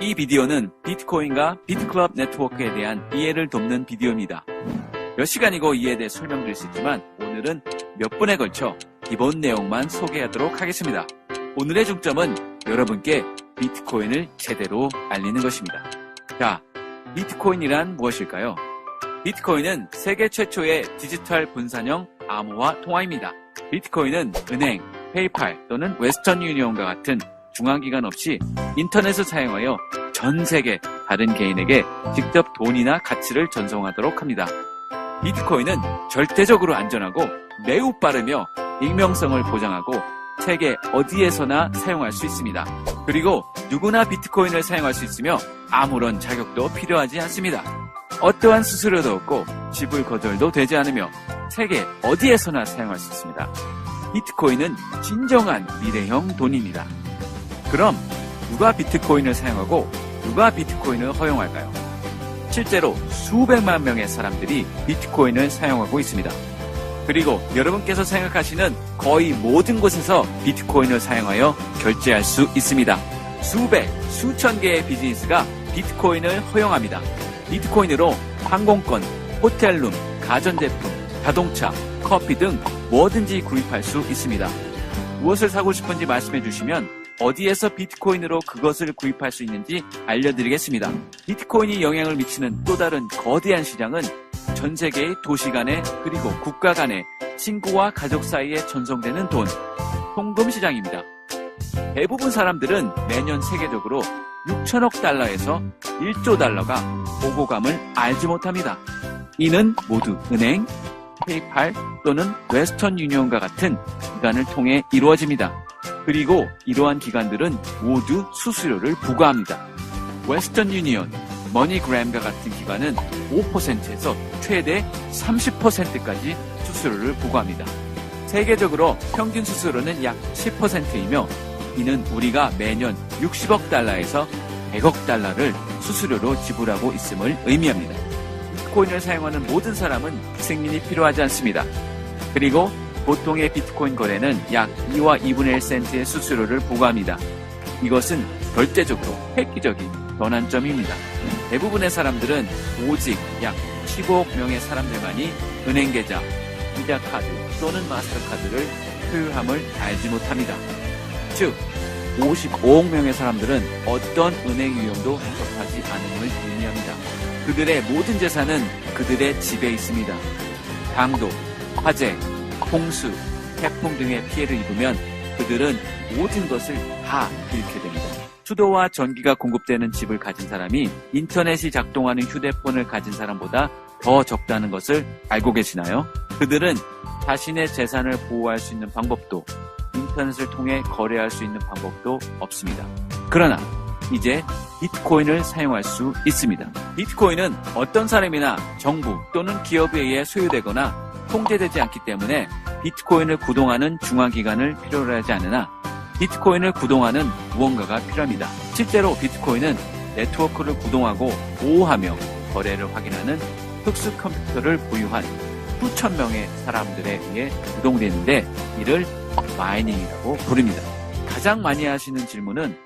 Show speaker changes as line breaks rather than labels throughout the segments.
이 비디오는 비트코인과 비트클럽 네트워크에 대한 이해를 돕는 비디오입니다. 몇 시간이고 이에 대해 설명드릴 수 있지만 오늘은 몇 분에 걸쳐 기본 내용만 소개하도록 하겠습니다. 오늘의 중점은 여러분께 비트코인을 제대로 알리는 것입니다. 자, 비트코인이란 무엇일까요? 비트코인은 세계 최초의 디지털 분산형 암호화 통화입니다. 비트코인은 은행, 페이팔 또는 웨스턴 유니온과 같은 중앙기관 없이 인터넷을 사용하여 전 세계 다른 개인에게 직접 돈이나 가치를 전송하도록 합니다. 비트코인은 절대적으로 안전하고 매우 빠르며 익명성을 보장하고 세계 어디에서나 사용할 수 있습니다. 그리고 누구나 비트코인을 사용할 수 있으며 아무런 자격도 필요하지 않습니다. 어떠한 수수료도 없고 지불 거절도 되지 않으며 세계 어디에서나 사용할 수 있습니다. 비트코인은 진정한 미래형 돈입니다. 그럼 누가 비트코인을 사용하고 누가 비트코인을 허용할까요? 실제로 수백만 명의 사람들이 비트코인을 사용하고 있습니다. 그리고 여러분께서 생각하시는 거의 모든 곳에서 비트코인을 사용하여 결제할 수 있습니다. 수백, 수천 개의 비즈니스가 비트코인을 허용합니다. 비트코인으로 항공권, 호텔룸, 가전제품, 자동차, 커피 등 뭐든지 구입할 수 있습니다. 무엇을 사고 싶은지 말씀해 주시면 어디에서 비트코인으로 그것을 구입할 수 있는지 알려드리겠습니다. 비트코인이 영향을 미치는 또 다른 거대한 시장은 전 세계의 도시 간에 그리고 국가 간에 친구와 가족 사이에 전송되는 돈, 송금 시장입니다. 대부분 사람들은 매년 세계적으로 6천억 달러에서 1조 달러가 오고 감을 알지 못합니다. 이는 모두 은행, 페이팔 또는 웨스턴 유니온과 같은 기관을 통해 이루어집니다. 그리고 이러한 기관들은 모두 수수료를 부과합니다. 웨스턴 유니온, 머니그램과 같은 기관은 5%에서 최대 30%까지 수수료를 부과합니다. 세계적으로 평균 수수료는 약 10%이며 이는 우리가 매년 60억 달러에서 100억 달러를 수수료로 지불하고 있음을 의미합니다. 비트코인을 사용하는 모든 사람은 승인이 필요하지 않습니다. 그리고 보통의 비트코인 거래는 약 2와 2분의 1센트의 수수료를 부과합니다. 이것은 절대적으로 획기적인 변환점입니다. 대부분의 사람들은 오직 약 15억 명의 사람들만이 은행 계좌, 비자 카드 또는 마스터카드를 소유함을 알지 못합니다. 즉, 55억 명의 사람들은 어떤 은행 유형도 접하지 않음을 의미합니다. 그들의 모든 재산은 그들의 집에 있습니다. 강도, 화재, 홍수, 태풍 등의 피해를 입으면 그들은 모든 것을 다 잃게 됩니다. 수도와 전기가 공급되는 집을 가진 사람이 인터넷이 작동하는 휴대폰을 가진 사람보다 더 적다는 것을 알고 계시나요? 그들은 자신의 재산을 보호할 수 있는 방법도 인터넷을 통해 거래할 수 있는 방법도 없습니다. 그러나 이제 비트코인을 사용할 수 있습니다. 비트코인은 어떤 사람이나 정부 또는 기업에 의해 소유되거나 통제되지 않기 때문에 비트코인을 구동하는 중앙기관을 필요로 하지 않으나 비트코인을 구동하는 무언가가 필요합니다. 실제로 비트코인은 네트워크를 구동하고 보호하며 거래를 확인하는 특수 컴퓨터를 보유한 수천 명의 사람들에 의해 구동되는데 이를 마이닝이라고 부릅니다. 가장 많이 하시는 질문은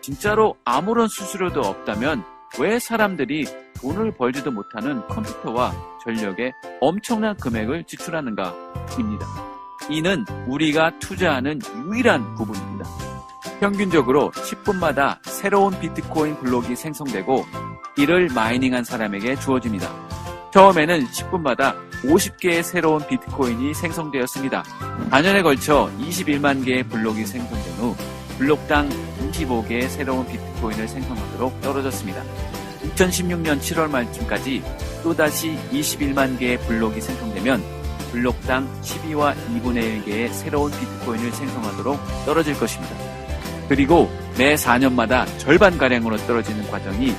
진짜로 아무런 수수료도 없다면 왜 사람들이 돈을 벌지도 못하는 컴퓨터와 전력에 엄청난 금액을 지출하는가? 입니다. 이는 우리가 투자하는 유일한 부분입니다. 평균적으로 10분마다 새로운 비트코인 블록이 생성되고 이를 마이닝한 사람에게 주어집니다. 처음에는 10분마다 50개의 새로운 비트코인이 생성되었습니다. 4년에 걸쳐 21만 개의 블록이 생성된 후 블록당 25개의 새로운 비트코인을 생성하도록 떨어졌습니다. 2016년 7월 말쯤까지 또다시 21만 개의 블록이 생성되면 블록당 12와 2분의 1개의 새로운 비트코인을 생성하도록 떨어질 것입니다. 그리고 매 4년마다 절반가량으로 떨어지는 과정이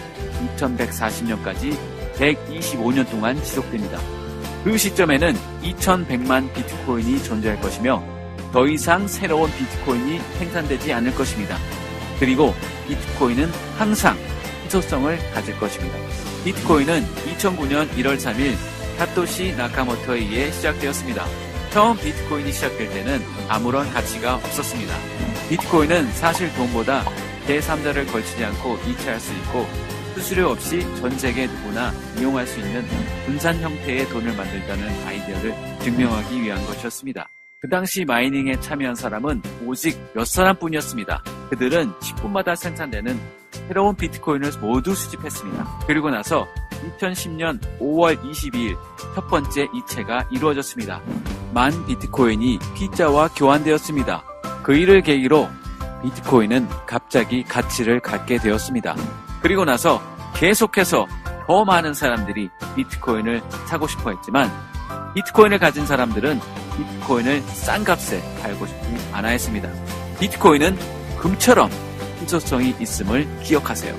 2140년까지 125년 동안 지속됩니다. 그 시점에는 2100만 비트코인이 존재할 것이며 더 이상 새로운 비트코인이 생산되지 않을 것입니다. 그리고 비트코인은 항상 희소성을 가질 것입니다. 비트코인은 2009년 1월 3일 사토시 나카모토에 의해 시작되었습니다. 처음 비트코인이 시작될 때는 아무런 가치가 없었습니다. 비트코인은 사실 돈보다 제3자를 걸치지 않고 이체할 수 있고 수수료 없이 전 세계 누구나 이용할 수 있는 분산 형태의 돈을 만들자는 아이디어를 증명하기 위한 것이었습니다. 그 당시 마이닝에 참여한 사람은 오직 몇 사람뿐이었습니다. 그들은 10분마다 생산되는 새로운 비트코인을 모두 수집했습니다. 그리고 나서 2010년 5월 22일 첫 번째 이체가 이루어졌습니다. 만 비트코인이 피자와 교환되었습니다. 그 일을 계기로 비트코인은 갑자기 가치를 갖게 되었습니다. 그리고 나서 계속해서 더 많은 사람들이 비트코인을 사고 싶어 했지만 비트코인을 가진 사람들은 비트코인을 싼 값에 팔고 싶지 않아 했습니다. 비트코인은 금처럼 희소성이 있음을 기억하세요.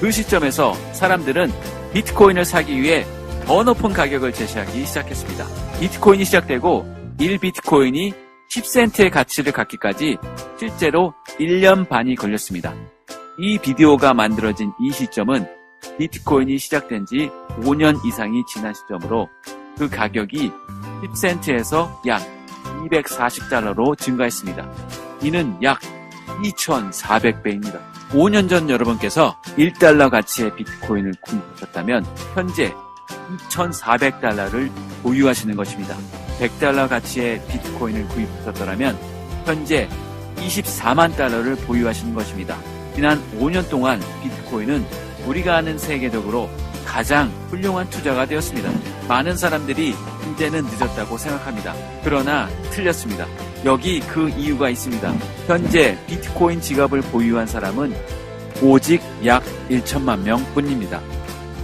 그 시점에서 사람들은 비트코인을 사기 위해 더 높은 가격을 제시하기 시작했습니다. 비트코인이 시작되고 1비트코인이 10센트의 가치를 갖기까지 실제로 1년 반이 걸렸습니다. 이 비디오가 만들어진 이 시점은 비트코인이 시작된 지 5년 이상이 지난 시점으로 그 가격이 10센트에서 약 240달러로 증가했습니다. 이는 약 2,400배입니다. 5년 전 여러분께서 1달러 가치의 비트코인을 구입하셨다면 현재 2,400달러를 보유하시는 것입니다. 100달러 가치의 비트코인을 구입하셨더라면 현재 24만 달러를 보유하시는 것입니다. 지난 5년 동안 비트코인은 우리가 아는 세계적으로 가장 훌륭한 투자가 되었습니다. 많은 사람들이 이제는 늦었다고 생각합니다. 그러나 틀렸습니다. 여기 그 이유가 있습니다. 현재 비트코인 지갑을 보유한 사람은 오직 약 1천만 명 뿐입니다.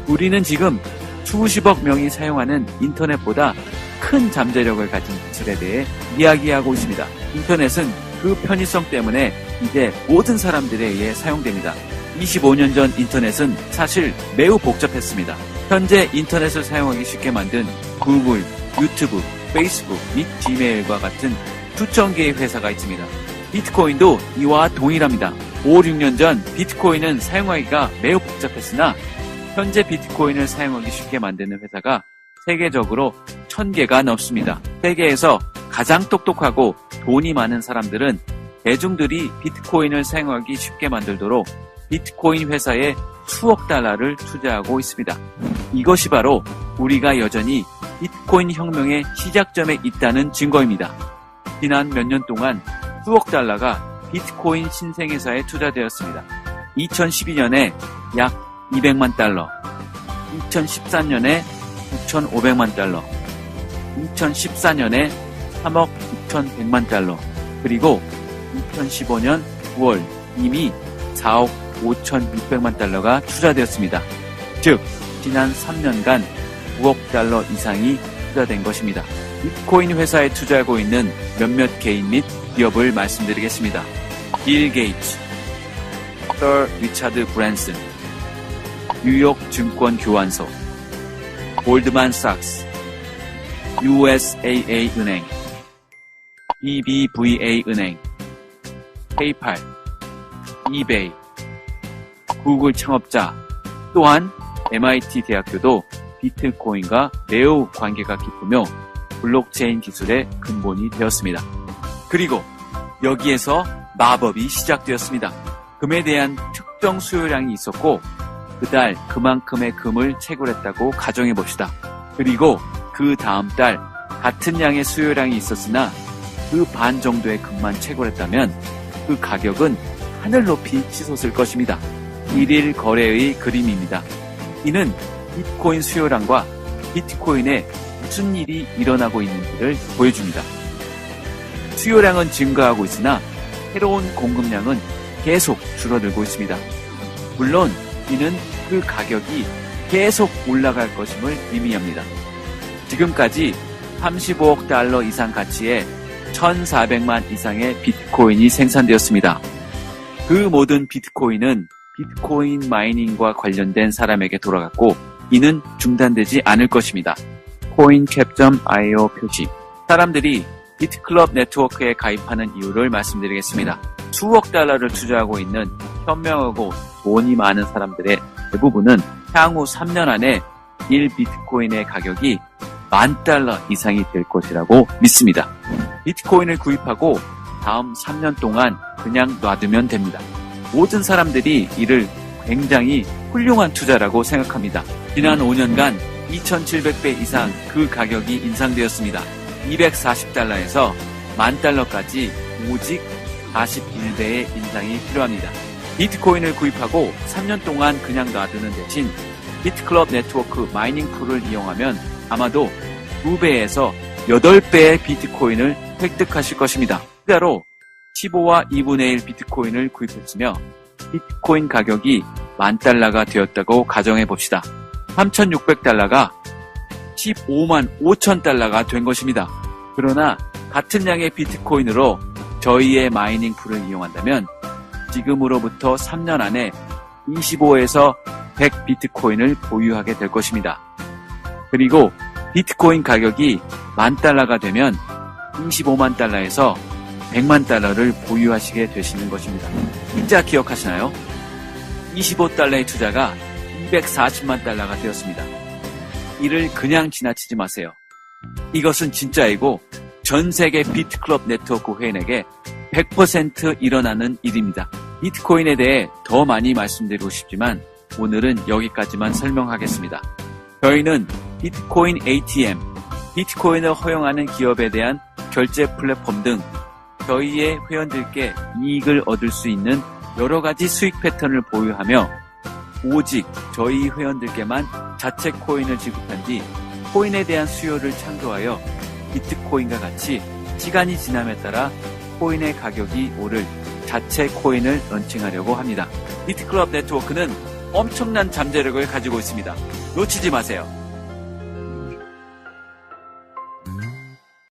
우리는 지금 수십억 명이 사용하는 인터넷보다 큰 잠재력을 가진 기술에 대해 이야기하고 있습니다. 인터넷은 그 편의성 때문에 이제 모든 사람들에 의해 사용됩니다. 25년 전 인터넷은 사실 매우 복잡했습니다. 현재 인터넷을 사용하기 쉽게 만든 구글, 유튜브, 페이스북 및 지메일과 같은 수천 개의 회사가 있습니다. 비트코인도 이와 동일합니다. 5, 6년 전 비트코인은 사용하기가 매우 복잡했으나 현재 비트코인을 사용하기 쉽게 만드는 회사가 세계적으로 1000개가 넘습니다. 세계에서 가장 똑똑하고 돈이 많은 사람들은 대중들이 비트코인을 사용하기 쉽게 만들도록 비트코인 회사에 수억 달러를 투자하고 있습니다. 이것이 바로 우리가 여전히 비트코인 혁명의 시작점에 있다는 증거입니다. 지난 몇 년 동안 수억 달러가 비트코인 신생회사에 투자되었습니다. 2012년에 약 200만 달러, 2013년에 9,500만 달러, 2014년에 3억 2,100만 달러, 그리고 2015년 9월 이미 4억 5,600만 달러가 투자되었습니다. 즉, 지난 3년간 9억 달러 이상이 투자된 것입니다. 비트코인 회사에 투자하고 있는 몇몇 개인 및 기업을 말씀드리겠습니다. 빌 게이츠, 서 리차드 브랜슨, 뉴욕 증권 교환소, 골드만 삭스, USAA 은행, BBVA 은행, 페이팔, 이베이, 구글 창업자, 또한 MIT 대학교도 비트코인과 매우 관계가 깊으며 블록체인 기술의 근본이 되었습니다. 그리고 여기에서 마법이 시작되었습니다. 금에 대한 특정 수요량이 있었고 그달 그만큼의 금을 채굴했다고 가정해 봅시다. 그리고 그 다음 달 같은 양의 수요량이 있었으나 그 반 정도의 금만 채굴했다면 그 가격은 하늘 높이 치솟을 것입니다. 일일 거래의 그림입니다. 이는 비트코인 수요량과 비트코인에 무슨 일이 일어나고 있는지를 보여줍니다. 수요량은 증가하고 있으나 새로운 공급량은 계속 줄어들고 있습니다. 물론 이는 그 가격이 계속 올라갈 것임을 의미합니다. 지금까지 35억 달러 이상 가치의 1,400만 이상의 비트코인이 생산되었습니다. 그 모든 비트코인은 비트코인 마이닝과 관련된 사람에게 돌아갔고 이는 중단되지 않을 것입니다. coincap.io 표시 사람들이 비트클럽 네트워크에 가입하는 이유를 말씀드리겠습니다. 수억 달러를 투자하고 있는 현명하고 돈이 많은 사람들의 대부분은 향후 3년 안에 1비트코인의 가격이 만 달러 이상이 될 것이라고 믿습니다. 비트코인을 구입하고 다음 3년 동안 그냥 놔두면 됩니다. 모든 사람들이 이를 굉장히 훌륭한 투자라고 생각합니다. 지난 5년간 2,700배 이상 그 가격이 인상되었습니다. 240달러에서 만 달러까지 오직 41배의 인상이 필요합니다. 비트코인을 구입하고 3년 동안 그냥 놔두는 대신 비트클럽 네트워크 마이닝 풀을 이용하면 아마도 2배에서 8배의 비트코인을 획득하실 것입니다. 투자로 15와 2분의 1 비트코인을 구입했으며 비트코인 가격이 만 달러가 되었다고 가정해 봅시다. 3,600달러가 15만 5천 달러가 된 것입니다. 그러나 같은 양의 비트코인으로 저희의 마이닝 풀을 이용한다면 지금으로부터 3년 안에 25에서 100 비트코인을 보유하게 될 것입니다. 그리고 비트코인 가격이 만 달러가 되면 25만 달러에서 100만 달러를 보유하시게 되시는 것입니다. 진짜 기억하시나요? 25달러의 투자가 240만 달러가 되었습니다. 이를 그냥 지나치지 마세요. 이것은 진짜이고 전 세계 비트클럽 네트워크 회원에게 100% 일어나는 일입니다. 비트코인에 대해 더 많이 말씀드리고 싶지만 오늘은 여기까지만 설명하겠습니다. 저희는 비트코인 ATM, 비트코인을 허용하는 기업에 대한 결제 플랫폼 등 저희의 회원들께 이익을 얻을 수 있는 여러 가지 수익 패턴을 보유하며 오직 저희 회원들께만 자체 코인을 지급한 뒤 코인에 대한 수요를 창조하여 비트코인과 같이 시간이 지남에 따라 코인의 가격이 오를 자체 코인을 런칭하려고 합니다. 비트클럽 네트워크는 엄청난 잠재력을 가지고 있습니다. 놓치지 마세요.